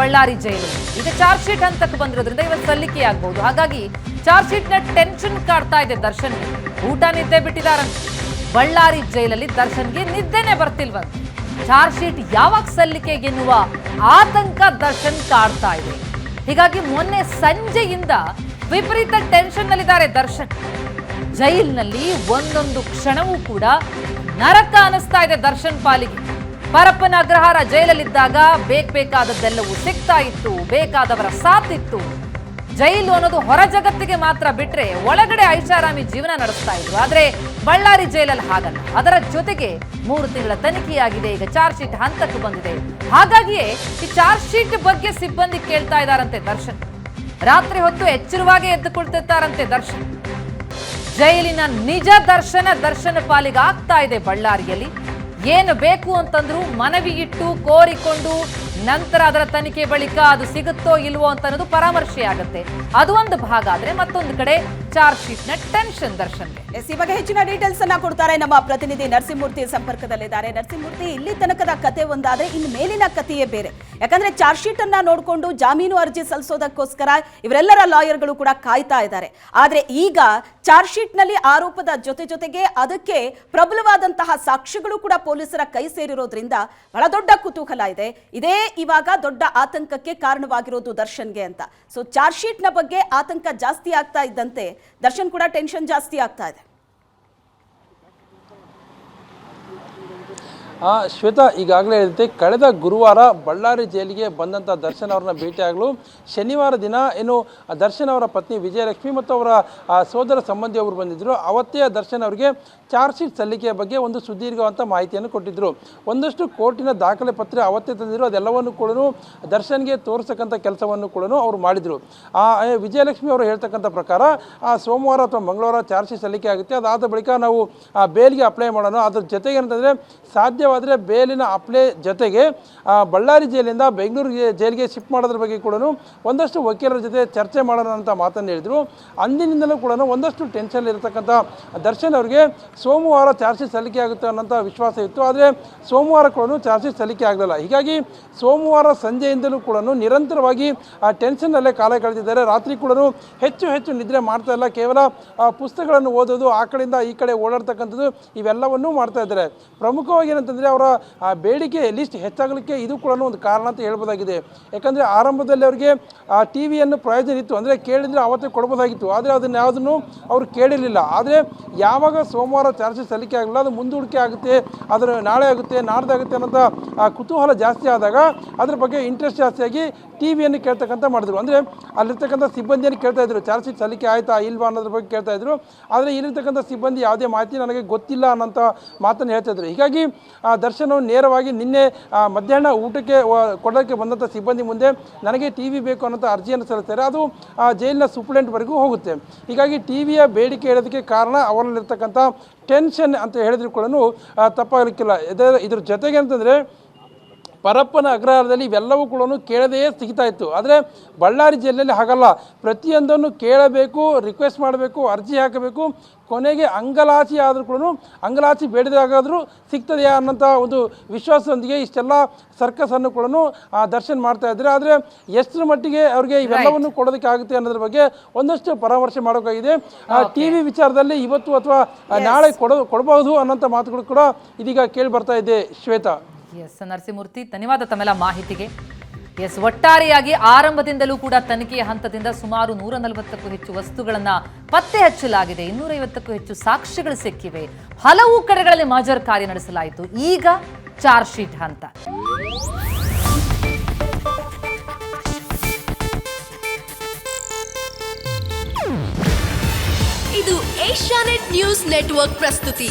ಬಳ್ಳಾರಿ ಜೈಲು. ಈಗ charge sheet ಹಂತಕ್ಕೆ ಬಂದಿರೋದ್ರಿಂದ ಇವತ್ತು ಸಲ್ಲಿಕೆ ಆಗ್ಬಹುದು ಹಾಗಾಗಿ ಚಾರ್ಜ್ ಶೀಟ್ನ ಟೆನ್ಷನ್ ಕಾಡ್ತಾ ಇದೆ ದರ್ಶನ್. ಊಟ ನಿದ್ದೆ ಬಿಟ್ಟಿದ್ದಾರೆ ಬಳ್ಳಾರಿ ಜೈಲಲ್ಲಿ ದರ್ಶನ್ಗೆ ನಿದ್ದೆನೆ ಬರ್ತಿಲ್ವ ಚಾರ್ಜ್ ಶೀಟ್ ಯಾವಾಗ ಸಲ್ಲಿಕೆ ಎನ್ನುವ ಆತಂಕ ದರ್ಶನ್ ಕಾಡ್ತಾ ಇದೆ. ಹೀಗಾಗಿ ಮೊನ್ನೆ ಸಂಜೆಯಿಂದ ವಿಪರೀತ ಟೆನ್ಷನ್ ನಲ್ಲಿದ್ದಾರೆ ದರ್ಶನ್. ಜೈಲ್ನಲ್ಲಿ ಒಂದೊಂದು ಕ್ಷಣವೂ ಕೂಡ ನರಕ ಅನಿಸ್ತಾ ಇದೆ ದರ್ಶನ್ ಪಾಲಿಗೆ. ಪರಪ್ಪನ ಅಗ್ರಹಾರ ಜೈಲಲ್ಲಿದ್ದಾಗ ಬೇಕ್ ಬೇಕಾದದ್ದೆಲ್ಲವೂ ಸಿಗ್ತಾ ಇತ್ತು, ಬೇಕಾದವರ ಸಾಥ್ ಇತ್ತು. ಜೈಲು ಅನ್ನೋದು ಹೊರ ಜಗತ್ತಿಗೆ ಮಾತ್ರ ಬಿಟ್ರೆ ಒಳಗಡೆ ಐಷಾರಾಮಿ ಜೀವನ ನಡೆಸ್ತಾ ಇದ್ರು. ಆದ್ರೆ ಬಳ್ಳಾರಿ ಜೈಲಲ್ಲಿ ಹಾಗಲ್ಲ. ಅದರ ಜೊತೆಗೆ ಮೂರು ತಿಂಗಳ ತನಿಖೆಯಾಗಿದೆ. ಈಗ ಚಾರ್ಜ್ ಶೀಟ್ ಹಂತಕ್ಕೆ ಬಂದಿದೆ. ಹಾಗಾಗಿಯೇ ಈ ಚಾರ್ಜ್ ಶೀಟ್ ಬಗ್ಗೆ ಸಿಬ್ಬಂದಿ ಕೇಳ್ತಾ ಇದ್ದಾರಂತೆ ದರ್ಶನ್. ರಾತ್ರಿ ಹೊತ್ತು ಎಚ್ಚರವಾಗಿ ಎದ್ದುಕೊಳ್ತಿರ್ತಾರಂತೆ ದರ್ಶನ್. ಜೈಲಿನ ನಿಜ ದರ್ಶನ ದರ್ಶನ ಪಾಲಿಗೆ ಆಗ್ತಾ ಇದೆ ಬಳ್ಳಾರಿಯಲ್ಲಿ. ಏನು ಬೇಕು ಅಂತಂದ್ರು ಮನವಿ ಇಟ್ಟು ಕೋರಿಕೊಂಡು ನಂತರ ಅದರ ತನಿಖೆ ಬಳಿಕ ಅದು ಸಿಗುತ್ತೋ ಇಲ್ವೋ ಅಂತ ಅನ್ನೋದು ಪರಾಮರ್ಶೆ ಆಗುತ್ತೆ. ಅದು ಒಂದು ಭಾಗ ಆದ್ರೆ ಮತ್ತೊಂದು ಕಡೆ ಚಾರ್ಜ್ ಶೀಟ್ನ ಟೆನ್ಷನ್ ದರ್ಶನ್ ಬಗ್ಗೆ ಹೆಚ್ಚಿನ ಡೀಟೇಲ್ಸ್ ಅನ್ನ ಕೊಡ್ತಾರೆ ನಮ್ಮ ಪ್ರತಿನಿಧಿ ನರಸಿಂಹಮೂರ್ತಿ ಸಂಪರ್ಕದಲ್ಲಿದ್ದಾರೆ. ನರಸಿಂಹಮೂರ್ತಿ, ಇಲ್ಲಿ ತನಕದ ಕತೆ ಒಂದಾದ್ರೆ ಇನ್ನು ಮೇಲಿನ ಕಥೆಯೇ ಬೇರೆ. ಯಾಕಂದ್ರೆ ಚಾರ್ಜ್ ಶೀಟ್ ಅನ್ನ ನೋಡಿಕೊಂಡು ಜಾಮೀನು ಅರ್ಜಿ ಸಲ್ಲಿಸೋದಕ್ಕೋಸ್ಕರ ಇವರೆಲ್ಲರ ಲಾಯರ್ಗಳು ಕೂಡ ಕಾಯ್ತಾ ಇದ್ದಾರೆ. ಆದ್ರೆ ಈಗ ಚಾರ್ಜ್ ಶೀಟ್ನಲ್ಲಿ ಆರೋಪದ ಜೊತೆ ಜೊತೆಗೆ ಅದಕ್ಕೆ ಪ್ರಬಲವಾದಂತಹ ಸಾಕ್ಷ್ಯಗಳು ಕೂಡ ಪೊಲೀಸರ ಕೈ ಸೇರಿರೋದ್ರಿಂದ ಬಹಳ ದೊಡ್ಡ ಕುತೂಹಲ ಇದೆ. ಇದೇ ಇವಾಗ ದೊಡ್ಡ ಆತಂಕಕ್ಕೆ ಕಾರಣವಾಗಿರೋದು ದರ್ಶನ್ಗೆ ಅಂತ. ಸೊ ಚಾರ್ಜ್ ಶೀಟ್ನ ಬಗ್ಗೆ ಆತಂಕ ಜಾಸ್ತಿ ಆಗ್ತಾ ಇದ್ದಂತೆ, ದರ್ಶನ್ ಕೂಡ ಟೆನ್ಷನ್ ಜಾಸ್ತಿ ಆಗ್ತಾ ಇದೆ. ಶ್ವೇತಾ ಈಗಾಗಲೇ ಹೇಳಿದಂತೆ ಕಳೆದ ಗುರುವಾರ ಬಳ್ಳಾರಿ ಜೈಲಿಗೆ ಬಂದಂಥ ದರ್ಶನ್ ಅವ್ರನ್ನ ಭೇಟಿಯಾಗಲು ಶನಿವಾರ ದಿನ ಏನು ದರ್ಶನ್ ಅವರ ಪತ್ನಿ ವಿಜಯಲಕ್ಷ್ಮಿ ಮತ್ತು ಅವರ ಸೋದರ ಸಂಬಂಧಿಯವರು ಬಂದಿದ್ದರು ಅವತ್ತೇ ದರ್ಶನ್ ಅವರಿಗೆ ಚಾರ್ಜ್ ಶೀಟ್ ಸಲ್ಲಿಕೆಯ ಬಗ್ಗೆ ಒಂದು ಸುದೀರ್ಘವಂತ ಮಾಹಿತಿಯನ್ನು ಕೊಟ್ಟಿದ್ದರು ಒಂದಷ್ಟು ಕೋರ್ಟಿನ ದಾಖಲೆ ಪತ್ರ ಅವತ್ತೇ ತಂದಿದ್ರು. ಅದೆಲ್ಲವನ್ನು ಕೂಡ ದರ್ಶನ್ಗೆ ತೋರಿಸ್ತಕ್ಕಂಥ ಕೆಲಸವನ್ನು ಕೂಡ ಅವರು ಮಾಡಿದರು. ವಿಜಯಲಕ್ಷ್ಮಿ ಅವರು ಹೇಳ್ತಕ್ಕಂಥ ಪ್ರಕಾರ ಆ, ಸೋಮವಾರ ಅಥವಾ ಮಂಗಳವಾರ ಚಾರ್ಜ್ ಶೀಟ್ ಸಲ್ಲಿಕೆ ಆಗುತ್ತೆ. ಅದಾದ ಬಳಿಕ ನಾವು ಬೇಲ್ಗೆ ಅಪ್ಲೈ ಮಾಡೋಣ. ಅದ್ರ ಜೊತೆಗೆ ಏನಂತಂದರೆ ಸಾಧ್ಯವಾದರೆ ಬೇಲಿನ ಅಪ್ಲೆ ಜೊತೆಗೆ ಬಳ್ಳಾರಿ ಜೈಲಿಂದ ಬೆಂಗಳೂರು ಜೈಲಿಗೆ ಶಿಫ್ಟ್ ಮಾಡೋದ್ರ ಬಗ್ಗೆ ಕೂಡ ಒಂದಷ್ಟು ವಕೀಲರ ಜೊತೆ ಚರ್ಚೆ ಮಾಡೋಣ ಅಂತ ಮಾತನ್ನು ಹೇಳಿದರು. ಅಂದಿನಿಂದಲೂ ಕೂಡ ಒಂದಷ್ಟು ಟೆನ್ಷನ್ ಇರತಕ್ಕಂಥ ದರ್ಶನ್ ಅವರಿಗೆ ಸೋಮವಾರ ಚಾರ್ಜ್ ಸಲ್ಲಿಕೆ ಆಗುತ್ತೆ ಅನ್ನೋಂಥ ವಿಶ್ವಾಸ ಇತ್ತು. ಆದರೆ ಸೋಮವಾರ ಕೂಡ ಚಾರ್ಜ್ ಸಲ್ಲಿಕೆ ಆಗಲಿಲ್ಲ. ಹೀಗಾಗಿ ಸೋಮವಾರ ಸಂಜೆಯಿಂದಲೂ ಕೂಡ ನಿರಂತರವಾಗಿ, ಆ ಟೆನ್ಷನ್ನಲ್ಲೇ ಕಾಲ ಕಳೆದಿದ್ದಾರೆ. ರಾತ್ರಿ ಕೂಡ ಹೆಚ್ಚು ಹೆಚ್ಚು ನಿದ್ರೆ ಮಾಡ್ತಾ ಇಲ್ಲ. ಕೇವಲ ಪುಸ್ತಕಗಳನ್ನು ಓದೋದು, ಆ ಕಡೆಯಿಂದ ಈ ಕಡೆ ಓಡಾಡ್ತಕ್ಕಂಥದ್ದು ಇವೆಲ್ಲವನ್ನೂ ಮಾಡ್ತಾ ಇದ್ದಾರೆ. ಪ್ರಮುಖವಾಗಿ ಏನಂತಂದರೆ ಅವರ ಆ, ಬೇಡಿಕೆ ಲಿಸ್ಟ್ ಹೆಚ್ಚಾಗಲಿಕ್ಕೆ ಇದು ಕೂಡ ಒಂದು ಕಾರಣ ಅಂತ ಹೇಳ್ಬೋದಾಗಿದೆ. ಯಾಕಂದರೆ ಆರಂಭದಲ್ಲಿ ಅವರಿಗೆ ಆ ಟಿ ವಿಯನ್ನು ಪ್ರಯೋಜನ ಇತ್ತು. ಅಂದರೆ ಕೇಳಿದರೆ ಅವತ್ತೇ ಕೊಡ್ಬೋದಾಗಿತ್ತು. ಆದರೆ ಅದನ್ನು ಯಾವುದನ್ನು ಅವರು ಕೇಳಿರಲಿಲ್ಲ. ಆದರೆ ಯಾವಾಗ ಸೋಮವಾರ ಚಾರ್ಜ್ ಸಲ್ಲಿಕೆ ಆಗಲಿಲ್ಲ ಅದು ಮುಂದೂಡಿಕೆ ಆಗುತ್ತೆ ಅದರ ನಾಳೆ ಆಗುತ್ತೆ ನಾಡ್ದಾಗುತ್ತೆ ಅನ್ನೋಂಥ ಕುತೂಹಲ ಜಾಸ್ತಿ ಆದಾಗ ಅದ್ರ ಬಗ್ಗೆ ಇಂಟ್ರೆಸ್ಟ್ ಜಾಸ್ತಿಯಾಗಿ ಟಿ ವಿಯನ್ನು ಕೇಳ್ತಕ್ಕಂಥ ಮಾಡಿದ್ರು. ಅಂದರೆ ಅಲ್ಲಿರ್ತಕ್ಕಂಥ ಸಿಬ್ಬಂದಿಯನ್ನು ಕೇಳ್ತಾ ಇದ್ರು. ಚಾರ್ಜ್ ಶೀಟ್ ಸಲ್ಲಿಕೆ ಆಯ್ತಾ ಇಲ್ವಾ ಅನ್ನೋದ್ರ ಬಗ್ಗೆ ಕೇಳ್ತಾ ಇದ್ರು. ಆದರೆ ಇಲ್ಲಿರ್ತಕ್ಕಂಥ ಸಿಬ್ಬಂದಿ ಯಾವುದೇ ಮಾಹಿತಿ ನನಗೆ ಗೊತ್ತಿಲ್ಲ ಅನ್ನೋಂಥ ಮಾತನ್ನು ಹೇಳ್ತಾ ಇದ್ರು. ಹೀಗಾಗಿ ದರ್ಶನ್ ದರ್ಶನವು ನೇರವಾಗಿ ನಿನ್ನೆ ಆ, ಮಧ್ಯಾಹ್ನ ಊಟಕ್ಕೆ ಕೊಡೋಕ್ಕೆ ಬಂದಂಥ ಸಿಬ್ಬಂದಿ ಮುಂದೆ ನನಗೆ ಟಿ ವಿ ಬೇಕು ಅನ್ನೋಂಥ ಅರ್ಜಿಯನ್ನು ಸಲ್ಲಿಸ್ತಾರೆ. ಅದು ಆ, ಜೈಲಿನ ಸೂಪ್ರೆಂಟ್ವರೆಗೂ ಹೋಗುತ್ತೆ. ಹೀಗಾಗಿ ಟಿ ವಿಯ ಬೇಡಿಕೆ ಹೇಳೋದಕ್ಕೆ ಕಾರಣ ಅವರಲ್ಲಿರ್ತಕ್ಕಂಥ ಟೆನ್ಷನ್ ಅಂತ ಹೇಳಿದ್ರು ಕೂಡ ತಪ್ಪಾಗಲಿಕ್ಕಿಲ್ಲ. ಇದ್ರ ಜೊತೆಗೆ ಅಂತಂದರೆ ಪರಪ್ಪನ ಅಗ್ರಹಾರದಲ್ಲಿ ಇವೆಲ್ಲವೂ ಕೂಡ ಕೇಳದೇ ಸಿಗ್ತಾ ಇತ್ತು. ಆದರೆ ಬಳ್ಳಾರಿ ಜಿಲ್ಲೆಯಲ್ಲಿ ಹಾಗಲ್ಲ. ಪ್ರತಿಯೊಂದನ್ನು ಕೇಳಬೇಕು ರಿಕ್ವೆಸ್ಟ್ ಮಾಡಬೇಕು ಅರ್ಜಿ ಹಾಕಬೇಕು. ಕೊನೆಗೆ ಅಂಗಲಾಚಿ ಆದರೂ ಕೂಡ ಅಂಗಲಾಚಿ ಬೇಡದಾಗಾದರೂ ಸಿಗ್ತದೆಯಾ ಅನ್ನೋಂಥ ಒಂದು ವಿಶ್ವಾಸದೊಂದಿಗೆ ಇಷ್ಟೆಲ್ಲ ಸರ್ಕಸನ್ನು ಕೂಡ ದರ್ಶನ ಮಾಡ್ತಾ ಇದ್ದಾರೆ. ಆದರೆ ಎಷ್ಟರ ಮಟ್ಟಿಗೆ ಅವ್ರಿಗೆ ಇವೆಲ್ಲವನ್ನು ಕೊಡೋದಕ್ಕೆ ಆಗುತ್ತೆ ಅನ್ನೋದ್ರ ಬಗ್ಗೆ ಒಂದಷ್ಟು ಪರಾಮರ್ಶೆ ಮಾಡೋಕ್ಕಾಗಿದೆ. ಟಿ ವಿ ವಿಚಾರದಲ್ಲಿ ಇವತ್ತು ಅಥವಾ ನಾಳೆ ಕೊಡೋ ಕೊಡಬಹುದು ಅನ್ನೋಂಥ ಮಾತುಗಳು ಕೂಡ ಇದೀಗ ಕೇಳಿ ಬರ್ತಾ ಇದೆ ಶ್ವೇತಾ. ಎಸ್ ನರಸಿಂಹಮೂರ್ತಿ ಧನ್ಯವಾದ ತಮ್ಮೆಲ್ಲ ಮಾಹಿತಿಗೆ. ಎಸ್, ಒಟ್ಟಾರೆಯಾಗಿ ಆರಂಭದಿಂದಲೂ ಕೂಡ ತನಿಖೆಯ ಹಂತದಿಂದ ಸುಮಾರು ನೂರ ನಲವತ್ತಕ್ಕೂ ಹೆಚ್ಚು ವಸ್ತುಗಳನ್ನು ಪತ್ತೆ ಹಚ್ಚಲಾಗಿದೆ. ಇನ್ನೂರೈವತ್ತಕ್ಕೂ ಹೆಚ್ಚು ಸಾಕ್ಷ್ಯಗಳು ಸಿಕ್ಕಿವೆ. ಹಲವು ಕಡೆಗಳಲ್ಲಿ ಮಾಜರ್ ಕಾರ್ಯ ನಡೆಸಲಾಯಿತು. ಈಗ ಚಾರ್ಜ್ ಶೀಟ್ ಹಂತ. ಇದು ಏಷ್ಯಾನೆಟ್ ನ್ಯೂಸ್ ನೆಟ್ವರ್ಕ್ ಪ್ರಸ್ತುತಿ.